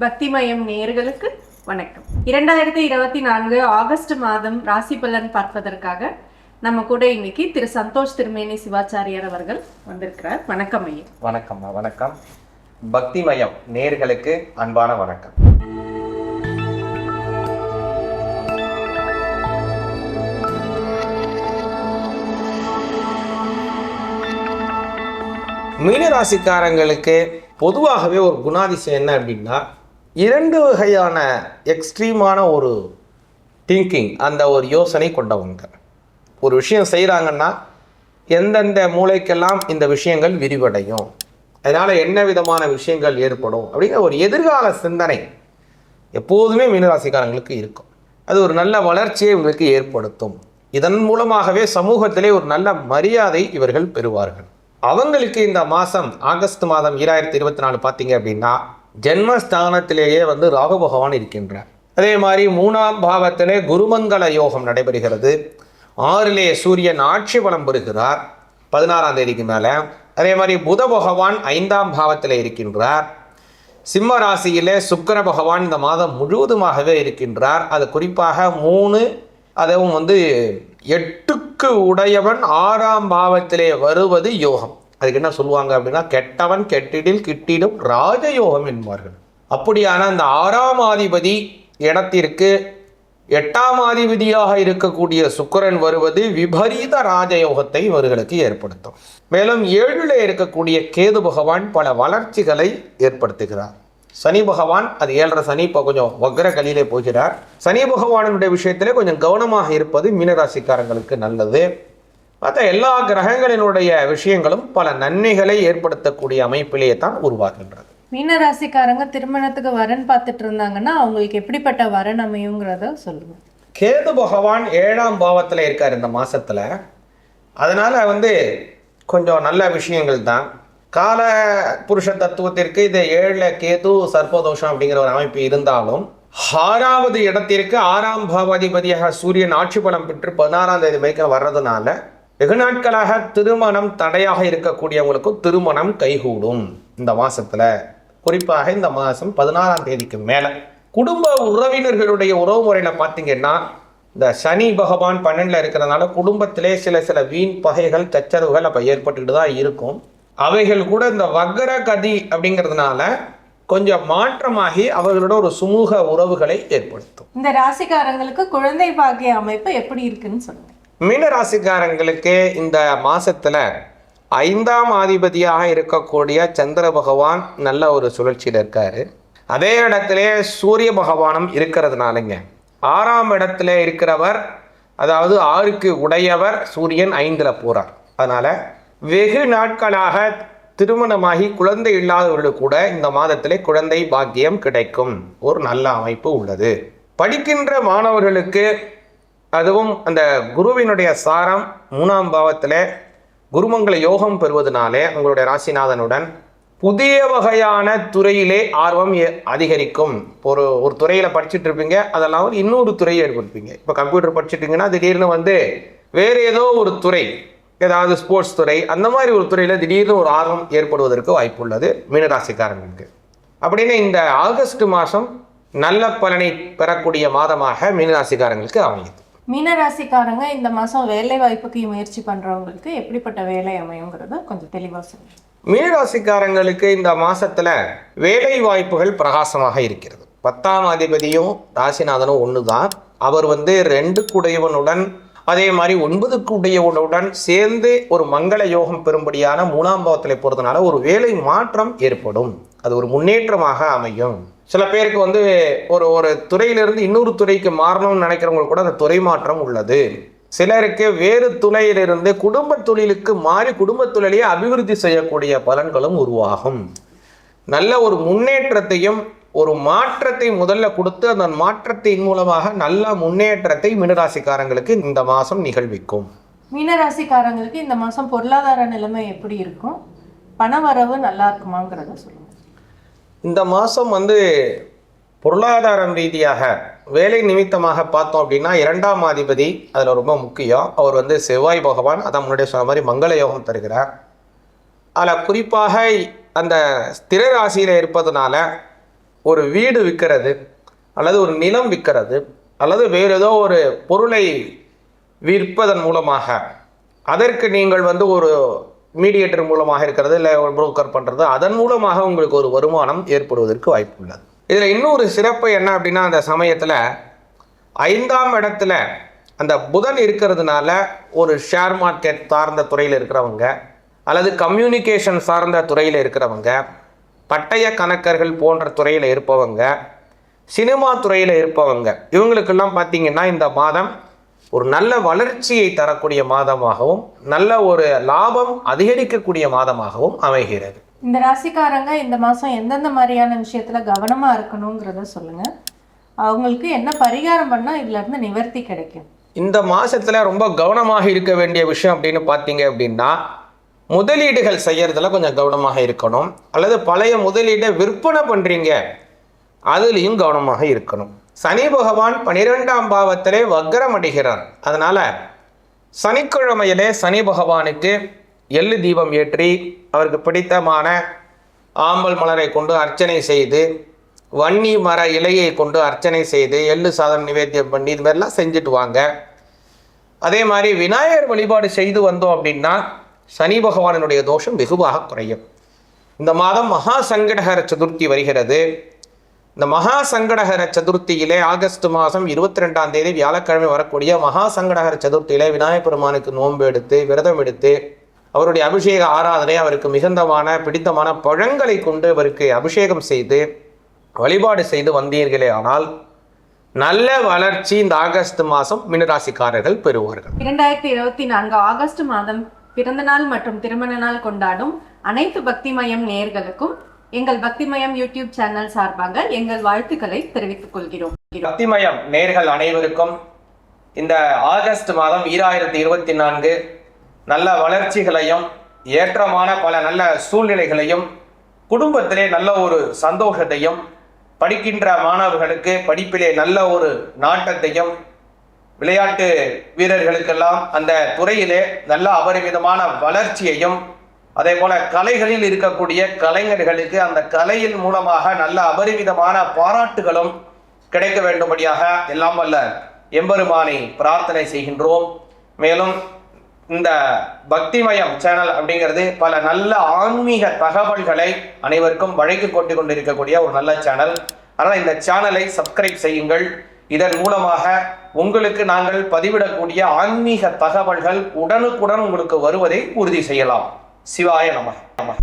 பக்திமயம் நேயர்களுக்கு வணக்கம். இரண்டாயிரத்தி இருபத்தி நான்கு ஆகஸ்ட் மாதம் ராசி பலன் பார்ப்பதற்காக நம்ம கூட இன்னைக்கு திரு சந்தோஷ் திருமேனி சிவாச்சாரியார் அவர்கள் வந்திருக்கிறார். வணக்கம் ஐயா. வணக்கம்மா வணக்கம். பக்திமயம் நேர்களுக்கு அன்பான வணக்கம். மீனராசிக்காரங்களுக்கு பொதுவாகவே ஒரு குணாதிசயம் என்ன அப்படின்னா இரண்டு வகையான எக்ஸ்ட்ரீமான ஒரு திங்கிங் அந்த ஒரு யோசனை கொண்டவங்க. ஒரு விஷயம் செய்கிறாங்கன்னா எந்தெந்த மூளைக்கெல்லாம் இந்த விஷயங்கள் விரிவடையும் அதனால் என்ன விதமான விஷயங்கள் ஏற்படும் அப்படிங்கிற ஒரு எதிர்கால சிந்தனை எப்போதுமே மீனராசிக்காரங்களுக்கு இருக்கும். அது ஒரு நல்ல வளர்ச்சியை இவங்களுக்கு ஏற்படுத்தும். இதன் மூலமாகவே சமூகத்திலே ஒரு நல்ல மரியாதை இவர்கள் பெறுவார்கள். அவங்களுக்கு இந்த மாதம் ஆகஸ்ட் மாதம் ஈராயிரத்தி இருபத்தி நாலு பார்த்தீங்க அப்படின்னா ஜென்மஸ்தானத்திலேயே வந்து ராகு பகவான் இருக்கின்றார். அதே மாதிரி மூணாம் பாவத்திலே குருமங்கல யோகம் நடைபெறுகிறது. ஆறிலே சூரியன் ஆட்சி பலம் பெறுகிறார். பதினாறாம் தேதிக்கு மேலே. அதே மாதிரி புத பகவான் ஐந்தாம் பாவத்தில் இருக்கின்றார். சிம்ம ராசியிலே சுக்கர பகவான் இந்த மாதம் முழுவதுமாகவே இருக்கின்றார். அது குறிப்பாக மூணு அதுவும் வந்து எட்டுக்கு உடையவன் ஆறாம் பாவத்திலே வருவது யோகம். அதுக்கு என்ன சொல்லுவாங்க அப்படின்னா கெட்டவன் கெட்டிடில் கிட்டிடும் ராஜயோகம் என்பார்கள். அப்படியான அந்த ஆறாம் ஆதிபதி இடத்திற்கு எட்டாம் ஆதிபதியாக இருக்கக்கூடிய சுக்கிரன் வருவது விபரீத ராஜயோகத்தை இவர்களுக்கு ஏற்படுத்தும். மேலும் ஏழில் இருக்கக்கூடிய கேது பகவான் பல வளர்ச்சிகளை ஏற்படுத்துகிறார். சனி பகவான் அது ஏழரை சனி இப்போ கொஞ்சம் வக்ர கலியிலே போகிறார். சனி பகவானுடைய விஷயத்திலே கொஞ்சம் கவனமாக இருப்பது மீனராசிக்காரங்களுக்கு நல்லது. மற்ற எல்லா கிரகங்களினுடைய விஷயங்களும் பல நன்மைகளை ஏற்படுத்தக்கூடிய அமைப்பிலேயே தான் உருவாகின்றது. மீனராசிக்காரங்க திருமணத்துக்கு வரன் பார்த்துட்டு இருந்தாங்கன்னா அவங்களுக்கு எப்படிப்பட்ட வரன் அமையுங்கிறத சொல்லுங்க. கேது பகவான் ஏழாம் பாவத்தில் இருக்கார் இந்த மாசத்துல. அதனால வந்து கொஞ்சம் நல்ல விஷயங்கள் தான். கால புருஷ தத்துவத்திற்கு இது ஏழில் கேது சர்ப்பதோஷம் அப்படிங்கிற ஒரு அமைப்பு இருந்தாலும் ஆறாவது இடத்திற்கு ஆறாம் பாவாதிபதியாக சூரியன் ஆட்சி பலம் பெற்று பதினாறாம் தேதி வரைக்கும் வர்றதுனால வெகு நாட்களாக திருமணம் தடையாக இருக்கக்கூடியவங்களுக்கும் திருமணம் கைகூடும். இந்த மாசத்துல குறிப்பாக இந்த மாதம் பதினாறாம் தேதிக்கு மேலே குடும்ப உறவினர்களுடைய உறவு முறையில் பார்த்தீங்கன்னா இந்த சனி பகவான் பன்னெண்டில் இருக்கிறதுனால குடும்பத்திலே சில சில வீண் பகைகள் சச்சரவுகள் அப்போ ஏற்பட்டுக்கிட்டு தான் இருக்கும். அவைகள் கூட இந்த வக்கர கதி அப்படிங்கிறதுனால கொஞ்சம் மாற்றமாகி அவர்களோட ஒரு சுமூக உறவுகளை ஏற்படுத்தும். இந்த ராசிக்காரங்களுக்கு குழந்தை பாக்கிய அமைப்பு எப்படி இருக்குன்னு சொல்லுங்க. மீனராசிக்காரங்களுக்கு இந்த மாசத்துல ஐந்தாம் ஆதிபதியாக இருக்கக்கூடிய சந்திர பகவான் நல்ல ஒரு சுழற்சியில் இருக்காரு. அதே இடத்திலே சூரிய பகவானும் இருக்கிறதுனாலங்க. ஆறாம் இடத்துல இருக்கிறவர் அதாவது ஆறுக்கு உடையவர் சூரியன் ஐந்தில் போறார். அதனால வெகு நாட்களாக திருமணமாகி குழந்தை இல்லாதவர்களுக்கு கூட இந்த மாதத்திலே குழந்தை பாக்கியம் கிடைக்கும். ஒரு நல்ல அமைப்பு உள்ளது. படிக்கின்ற மாணவர்களுக்கு அதுவும் அந்த குருவினுடைய சாரம் மூணாம் பாவத்தில் குருமங்கள யோகம் பெறுவதனாலே உங்களுடைய ராசிநாதனுடன் புதிய வகையான துறையிலே ஆர்வம் அதிகரிக்கும். ஒரு ஒரு துறையில் படிச்சுட்டு இருப்பீங்க அதெல்லாம் ஒரு இன்னொரு துறையை ஏற்படுப்பீங்க இப்போ கம்ப்யூட்டர் படிச்சுட்டிங்கன்னா திடீர்னு வந்து வேறு ஏதோ ஒரு துறை ஏதாவது ஸ்போர்ட்ஸ் துறை அந்த மாதிரி ஒரு துறையில் திடீர்னு ஒரு ஆர்வம் ஏற்படுவதற்கு வாய்ப்புள்ளது மீனராசிக்காரங்களுக்கு அப்படின்னு இந்த ஆகஸ்ட் மாதம் நல்ல பலனை பெறக்கூடிய மாதமாக மீனராசிக்காரங்களுக்கு அமையுது. மீனராசிக்காரங்க இந்த மாதம் வேலை வாய்ப்புக்கு முயற்சி பண்ணுறவங்களுக்கு எப்படிப்பட்ட வேலை அமையுங்கிறத கொஞ்சம் தெளிவாக சொல்லுங்கள் மீனராசிக்காரங்களுக்கு இந்த மாதத்தில் வேலை வாய்ப்புகள் பிரகாசமாக இருக்கிறது. பத்தாம் அதிபதியும் ராசிநாதனும் ஒன்று தான் அவர் வந்து ரெண்டு குடையவனுடன் அதே மாதிரி ஒன்பது உடையவனுடன் சேர்ந்து ஒரு மங்கள யோகம் பெறும்படியான மூணாம் பாவத்தில் போகிறதுனால ஒரு வேலை மாற்றம் ஏற்படும். அது ஒரு முன்னேற்றமாக அமையும். சில பேருக்கு வந்து ஒரு ஒரு துறையிலிருந்து இன்னொரு துறைக்கு மாறணும்னு நினைக்கிறவங்களுக்கு கூட அந்த துறை மாற்றம் உள்ளது. சிலருக்கு வேறு துறையிலிருந்து குடும்ப தொழிலுக்கு மாறி குடும்ப தொழிலையே அபிவிருத்தி செய்யக்கூடிய பலன்களும் உருவாகும். நல்ல ஒரு முன்னேற்றத்தையும் ஒரு மாற்றத்தை முதல்ல கொடுத்து அந்த மாற்றத்தின் மூலமாக நல்ல முன்னேற்றத்தை மினராசிக்காரங்களுக்கு இந்த மாதம் நிகழ்விக்கும். மீனராசிக்காரங்களுக்கு இந்த மாதம் பொருளாதார நிலைமை எப்படி இருக்கும்? பண வரவு நல்லா இருக்குமாங்கிறத சொல்லுங்கள் இந்த மாதம் வந்து பொருளாதாரம் ரீதியாக வேலை நிமித்தமாக பார்த்தோம் அப்படின்னா இரண்டாம் அதிபதி அதில் ரொம்ப முக்கியம். அவர் வந்து செவ்வாய் பகவான் அதான் முன்னாடியே சொன்ன மாதிரி மங்கள யோகம் தருகிறார். அதில் குறிப்பாக அந்த ஸ்திர ராசியில் இருப்பதுனால ஒரு வீடு விற்கிறது அல்லது ஒரு நிலம் விற்கிறது அல்லது வேறு ஏதோ ஒரு பொருளை விற்பதன் மூலமாக அதற்கு நீங்கள் வந்து ஒரு மீடியேட்டர் மூலமாக இருக்கிறது இல்லை புரோக்கர் பண்ணுறது அதன் மூலமாக உங்களுக்கு ஒரு வருமானம் ஏற்படுவதற்கு வாய்ப்பு உள்ளது இதில் இன்னொரு சிறப்பு என்ன அப்படின்னா அந்த சமயத்தில் ஐந்தாம் இடத்துல அந்த புதன் இருக்கிறதுனால ஒரு ஷேர் மார்க்கெட் சார்ந்த துறையில் இருக்கிறவங்க அல்லது கம்யூனிகேஷன் சார்ந்த துறையில் இருக்கிறவங்க பட்டய கணக்கர்கள் போன்ற துறையில் இருப்பவங்க சினிமா துறையில் இருப்பவங்க இவங்களுக்கெல்லாம் பார்த்தீங்கன்னா இந்த மாதம் ஒரு நல்ல வளர்ச்சியை தரக்கூடிய மாதமாகவும் நல்ல ஒரு லாபம் அதிகரிக்கக்கூடிய மாதமாகவும் அமைகிறது. இந்த ராசிக்காரங்க இந்த மாசம் எந்தெந்த மாதிரியான விஷயத்துல கவனமா இருக்கணுங்கிறத சொல்லுங்க. அவங்களுக்கு என்ன பரிகாரம் பண்ணா இதுல இருந்து நிவர்த்தி கிடைக்கும். இந்த மாசத்துல ரொம்ப கவனமாக இருக்க வேண்டிய விஷயம் அப்படின்னு பார்த்தீங்க அப்படின்னா முதலீடுகள் செய்யறதுல கொஞ்சம் கவனமாக இருக்கணும். அல்லது பழைய முதலீடை விற்பனை பண்றீங்க அதுலேயும் கவனமாக இருக்கணும். சனி பகவான் பனிரெண்டாம் பாவத்திலே வக்ரம் அடைகிறார். அதனால சனிக்கிழமையிலே சனி பகவானுக்கு எள்ளு தீபம் ஏற்றி அவருக்கு பிடித்தமான ஆம்பல் மலரை கொண்டு அர்ச்சனை செய்து வன்னி மர இலையை கொண்டு அர்ச்சனை செய்து எள்ளு சாதம் நிவேத்தியம் பண்ணி இது மாதிரிலாம் செஞ்சுட்டு வாங்க. அதே மாதிரி விநாயகர் வழிபாடு செய்து வந்தோம் அப்படின்னா சனி பகவானினுடைய தோஷம் வெகுவாக குறையும். இந்த மாதம் மகா சங்கடகர சதுர்த்தி வருகிறது. இந்த மகா சங்கடகர சதுர்த்தியிலே ஆகஸ்ட் மாதம் இருபத்தி ரெண்டாம் தேதி வியாழக்கிழமை வரக்கூடிய மகா சங்கடகர சதுர்த்தியிலே விநாயகப் பெருமானுக்கு நோன்பு எடுத்து விரதம் எடுத்து அவருடைய அபிஷேக ஆராதனை அவருக்கு மிகுந்தமான பிடித்தமான பழங்களை கொண்டு அவருக்கு அபிஷேகம் செய்து வழிபாடு செய்து வந்தீர்களே ஆனால் நல்ல வளர்ச்சி இந்த ஆகஸ்ட் மாதம் மினராசிக்காரர்கள் பெறுவார்கள். இரண்டாயிரத்தி இருபத்தி நான்கு ஆகஸ்ட் மாதம் பிறந்த நாள் மற்றும் திருமண நாள் கொண்டாடும் அனைத்து பக்திமயம் நேர்களுக்கும் எங்கள் பக்திமயம் யூடியூப் சேனல் சார்பாக எங்கள் வாழ்த்துக்களை தெரிவித்துக் கொள்கிறோம். பக்திமயம் நேர்கள் அனைவருக்கும் இந்த ஆகஸ்ட் மாதம் ஈராயிரத்தி இருபத்தி நான்கு நல்ல வளர்ச்சிகளையும் ஏற்றமான பல நல்ல சூழ்நிலைகளையும் குடும்பத்திலே நல்ல ஒரு சந்தோஷத்தையும் படிக்கின்ற மாணவர்களுக்கு படிப்பிலே நல்ல ஒரு நாட்டத்தையும் விளையாட்டு வீரர்களுக்கெல்லாம் அந்த துறையிலே நல்ல அபரிமிதமான வளர்ச்சியையும் அதே போல கலைகளில் இருக்கக்கூடிய கலைஞர்களுக்கு அந்த கலையின் மூலமாக நல்ல அபரிமிதமான பாராட்டுகளும் கிடைக்க வேண்டும்படியாக எல்லாம் வல்ல எம்பெருமானை பிரார்த்தனை செய்கின்றோம். மேலும் இந்த பக்திமயம் சேனல் அப்படிங்கிறது பல நல்ல ஆன்மீக தகவல்களை அனைவருக்கும் வழங்கி கொண்டு கொண்டிருக்கக்கூடிய ஒரு நல்ல சேனல். அதனால் இந்த சேனலை சப்ஸ்கிரைப் செய்யுங்கள். இதன் மூலமாக உங்களுக்கு நாங்கள் பதிவிடக்கூடிய ஆன்மீக தகவல்கள் உடனுக்குடன் உங்களுக்கு வருவதை உறுதி செய்யலாம். சிவாய நம. நம